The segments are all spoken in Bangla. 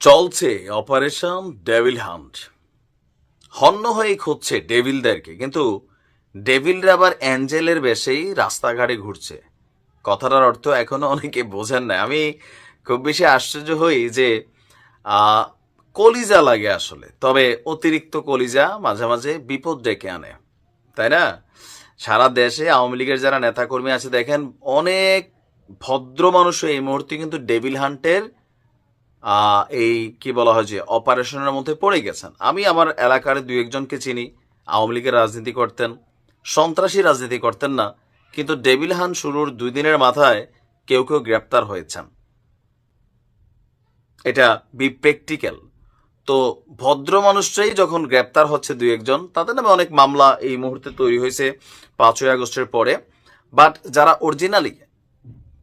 চলছে অপারেশন ডেভিল হান্ট। হন্য হয়ে খুঁজছে ডেভিলদেরকে, কিন্তু ডেভিলরা আবার অ্যাঞ্জেলের বেশেই রাস্তাঘাটে ঘুরছে। কথাটার অর্থ এখনও অনেকে বোঝেন না। আমি খুব বেশি আশ্চর্য হই যে কলিজা লাগে আসলে, তবে অতিরিক্ত কলিজা মাঝে মাঝে বিপদ ডেকে আনে, তাই না? সারা দেশে আওয়ামী লীগের যারা নেতাকর্মী আছে, দেখেন অনেক ভদ্র মানুষও এই মুহূর্তে কিন্তু ডেভিল হান্টের এই কি বলা হয় যে অপারেশনের মধ্যে পড়ে গেছেন। আমি আমার এলাকার দু একজনকে চিনি, আওয়ামী লীগের রাজনীতি করতেন, সন্ত্রাসী রাজনীতি করতেন না, কিন্তু ডেভিল হান শুরুর দুই দিনের মাথায় কেউ কেউ গ্রেপ্তার হয়েছেন। এটা বি প্র্যাকটিক্যাল। তো ভদ্র মানুষটাই যখন গ্রেপ্তার হচ্ছে দুই একজন, তাদের নামে অনেক মামলা এই মুহূর্তে তৈরি হয়েছে পাঁচই আগস্টের পরে। বাট যারা অরিজিনালি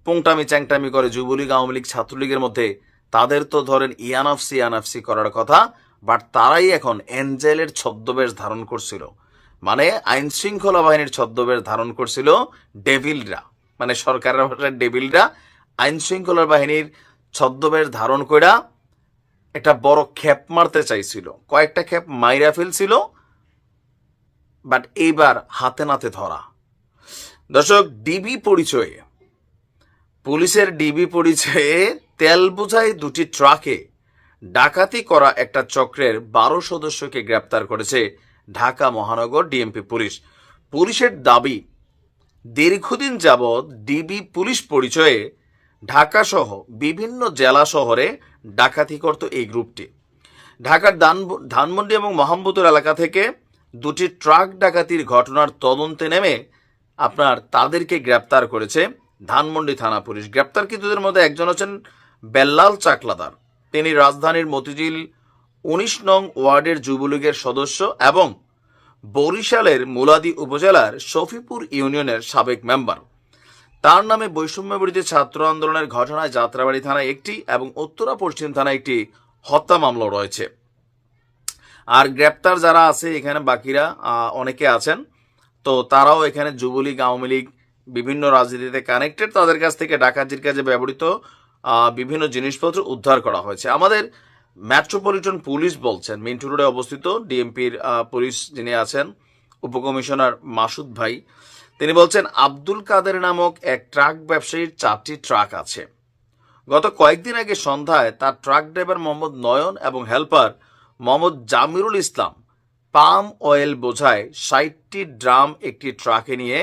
পুংটামি চ্যাংটামি করে যুবলীগ, আওয়ামী লীগ, ছাত্রলীগের মধ্যে তাদের তো ধরেন ইয়ানাফসি ইয়ানাফসি করার কথা, বাট তারাই এখন এঞ্জেলের ছদ্মবেশ ধারণ করছিল। মানে আইন শৃঙ্খলা বাহিনীর ছদ্মবেশ ধারণ করছিল ডেভিলরা। মানে সরকারের ভাষায় ডেভিলরা আইন শৃঙ্খলা বাহিনীর ছদ্মবেশ ধারণ কইরা একটা বড় খেপ মারতে চাইছিল। কয়েকটা খেপ মাইরা ফেলছিল, বাট এইবার হাতে নাতে ধরা। দর্শক, ডিবি পরিচয়ে, পুলিশের ডিবি পরিচয়ে তেল বোঝাই দুটি ট্রাকে ডাকাতি করা একটা চক্রের বারো সদস্যকে গ্রেপ্তার করেছে ঢাকা মহানগর ডিএমপি পুলিশ। পুলিশের দাবি, দীর্ঘদিন যাবৎ ডিবি পুলিশ পরিচয়ে ঢাকা সহ বিভিন্ন জেলা শহরে ডাকাতি করত এই গ্রুপটি। ঢাকার ধানমন্ডি এবং মোহাম্মদপুর এলাকা থেকে দুটি ট্রাক ডাকাতির ঘটনার তদন্তে নেমে আপনার তাদেরকে গ্রেপ্তার করেছে ধানমন্ডি থানা পুলিশ। গ্রেপ্তারকৃতদের মধ্যে একজন হচ্ছেন বেল্লাল চাকলাদার। তিনি রাজধানীর মতিঝিল উনিশ নং ওয়ার্ডের যুবলীগের সদস্য এবং বরিশালের মুলাদি উপজেলার শফিপুর ইউনিয়নের সাবেক মেম্বার। তার নামে বৈষম্য বিরোধী ছাত্র আন্দোলনের ঘটনায় যাত্রাবাড়ি থানায় একটি এবং উত্তরা পশ্চিম থানায় একটি হত্যা মামলা রয়েছে। আর গ্রেপ্তার যারা আছে এখানে বাকিরা অনেকে আছেন। তো তারাও এখানে যুবলীগ, আওয়ামী লীগ বিভিন্ন রাজনীতিতে কানেক্টেড তাদের কাছ থেকে ডাকাতির কাজে ব্যবহৃত বিভিন্ন জিনিসপত্র উদ্ধার করা হয়েছে। আমাদের মেট্রোপলিটন পুলিশ বলছেন মিন্টু রোডে অবস্থিত ডিএমপির পুলিশ যিনি আছেন, উপকমিশনার মাসুদ ভাই, তিনি বলছেন, আব্দুল কাদের নামক এক ট্রাক ব্যবসায়ীর চারটি ট্রাক আছে। গত কয়েকদিন আগে সন্ধ্যায় তার ট্রাক ড্রাইভার মোহাম্মদ নয়ন এবং helper Mohammad Jamirul Islam palm oil বোঝায় ষাটটি ড্রাম একটি ট্রাকে নিয়ে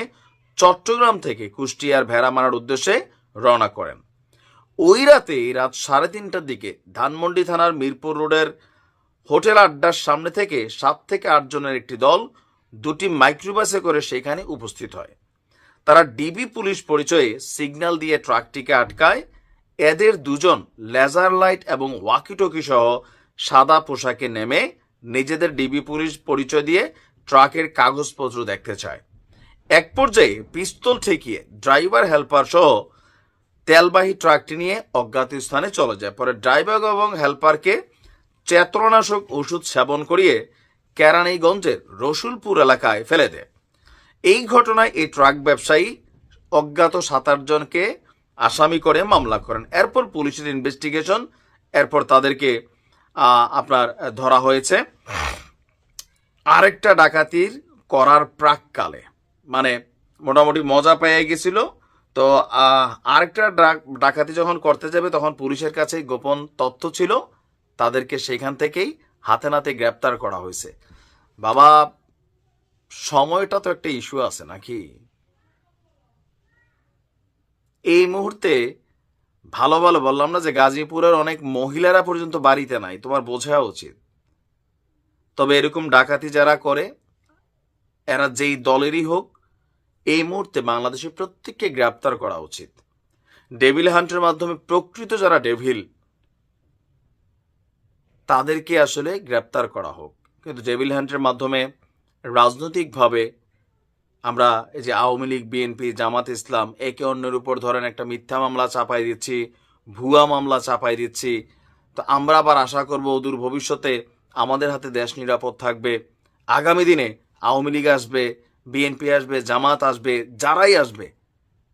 চট্টগ্রাম থেকে কুষ্টিয়ার ভেড়া মারার উদ্দেশ্যে রওনা করেন। ওই রাতে রাত সাড়ে তিনটার দিকে ধানমন্ডি থানার মিরপুর রোডের হোটেল আড্ডার সামনে থেকে সাত থেকে আট জনের একটি দল দুটি মাইক্রোবাসে করে সেখানে উপস্থিত হয়। তারা ডিবি পুলিশ পরিচয়ে সিগন্যাল দিয়ে ট্রাকটিকে আটকায়। এদের দুজন লেজার লাইট এবং ওয়াকিটকি সহ সাদা পোশাকে নেমে নিজেদের ডিবি পুলিশ পরিচয় দিয়ে ট্রাকের কাগজপত্র দেখতে চায়। এক পর্যায়ে পিস্তল ঠেকিয়ে ড্রাইভার, হেল্পার সহ তেলবাহী ট্রাকটি নিয়ে অজ্ঞাত স্থানে চলে যায়। পরে ড্রাইভার এবং হেল্পারকে চেতনাশক ওষুধ সেবন করিয়ে কেরানীগঞ্জের রসুলপুর এলাকায় ফেলে দেয়। এই ঘটনায় এই ট্রাক ব্যবসায়ী অজ্ঞাত সাত জনকে আসামি করে মামলা করেন। এরপর পুলিশের ইনভেস্টিগেশন, এরপর তাদেরকে আপনার, ধরা হয়েছে। আরেকটা ডাকাতির করার প্রাককালে মানে মোটামুটি মজা পেয়ে গেছিল। তো আরেকটা ডাক- ডাকাতি যখন করতে যাবে, তখন পুলিশের কাছে গোপন তথ্য ছিল। তাদেরকে সেখান থেকেই হাতে নাতে গ্রেপ্তার করা হয়েছে। বাবা, সময়টা তো একটা ইস্যু আছে নাকি? এই মুহূর্তে ভালো ভালো বললাম না যে গাজীপুরের অনেক মহিলারা পর্যন্ত বাড়িতে নাই, তোমার বোঝা উচিত। তবে এরকম ডাকাতি যারা করে, এরা যেই দলেরই হোক এই মুহূর্তে বাংলাদেশে প্রত্যেককে গ্রেপ্তার করা উচিত। ডেভিল হান্টের মাধ্যমে প্রকৃত যারা ডেভিল, তাদেরকে আসলে গ্রেপ্তার করা হোক। কিন্তু ডেভিল হান্টের মাধ্যমে রাজনৈতিকভাবে আমরা এই যে আওয়ামী লীগ বিএনপি জামাত ইসলাম, একে অন্যের উপর ধরেন একটা মিথ্যা মামলা চাপাই দিচ্ছি, ভুয়া মামলা চাপাই দিচ্ছি, তো আমরা আবার আশা করব অদূর ভবিষ্যতে আমাদের হাতে দেশ নিরাপদ থাকবে। আগামী দিনে আওয়ামী লীগ আসবে বিএনপি আসবে, জামাত আসবে, যারাই আসবে,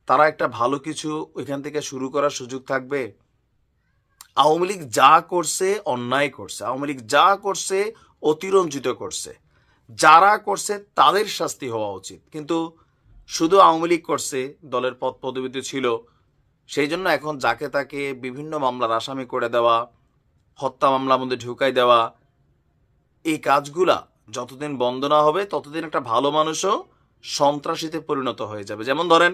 তারা একটা ভালো কিছু ওইখান থেকে শুরু করার সুযোগ থাকবে। আওয়ামী লীগ যা করছে, অন্যায় করছে। আওয়ামী লীগ যা করছে, অতিরঞ্জিত করছে। যারা করছে, তাদের শাস্তি হওয়া উচিত। কিন্তু শুধু আওয়ামী লীগ করছে, দলের পদ পদবিতে ছিল, সেই জন্য এখন যাকে তাকে বিভিন্ন মামলার আসামি করে দেওয়া, হত্যা মামলার মধ্যে ঢুকাই দেওয়া, এই কাজগুলা যতদিন বন্ধ না হবে, ততদিন একটা ভালো মানুষও সন্ত্রাসীতে পরিণত হয়ে যাবে। যেমন ধরেন,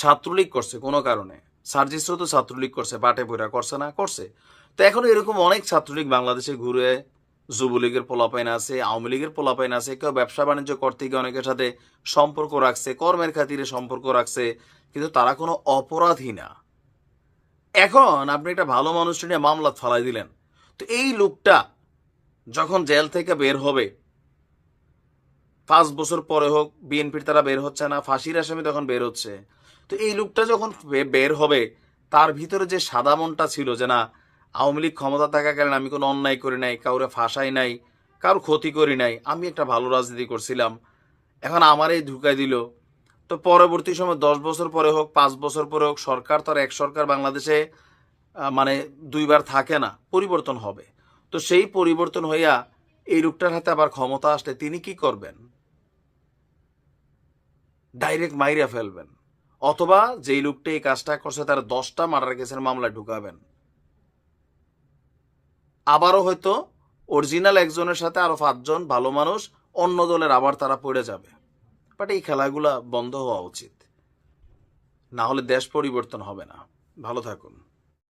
ছাত্রলীগ করছে কোনো কারণে। সার্জিসও তো ছাত্রলীগ করছে বাটে বইরা করছে না, করছে। তো এখন এরকম অনেক ছাত্রলীগ বাংলাদেশে ঘুরে যুবলীগের পোলাপাইন আছে, আওয়ামী লীগের পোলাপাইন আছে, কেউ ব্যবসা বাণিজ্য করতে গিয়ে অনেকের সাথে সম্পর্ক রাখছে, কর্মের খাতিরে সম্পর্ক রাখছে, কিন্তু তারা কোনো অপরাধী না। এখন আপনি একটা ভালো মানুষ নিয়ে মামলা ফালাই দিলেন, তো এই লোকটা যখন জেল থেকে বের হবে, পাঁচ বছর পরে হোক, বিএনপির তারা বের হচ্ছে না, ফাঁসির আসামি তখন বের হচ্ছে। তো এই লোকটা যখন বের হবে, তার ভিতরে যে সাদা মনটা ছিল যে না, আওয়ামী লীগ ক্ষমতা থাকাকালীন আমি কোনো অন্যায় করি নাই, কাউরে ফাঁসাই নাই কারোর ক্ষতি করি নাই, আমি একটা ভালো রাজনীতি করছিলাম, এখন আমারই ঢুকাই দিল। তো পরবর্তী সময় দশ বছর পরে হোক, পাঁচ বছর পরে হোক, সরকার তো আর এক সরকার বাংলাদেশে মানে দুইবার থাকে না, পরিবর্তন হবে। তো সেই পরিবর্তন হইয়া এই লোকটার হাতে আবার ক্ষমতা আসলে তিনি কি করবেন? ডাইরেক্ট মাইরা ফেলবেন। অথবা যেই লোকটা এই কাজটা করছে তার দশটা মার্ডার কেসের মামলায় ঢুকাবেন। আবারও হয়তো অরিজিনাল একজনের সাথে আরও পাঁচজন ভালো মানুষ অন্য দলের আবার তারা পড়ে যাবে। বাট এই খেলাগুলা বন্ধ হওয়া উচিত। না হলে দেশ পরিবর্তন হবে না। ভালো থাকুন।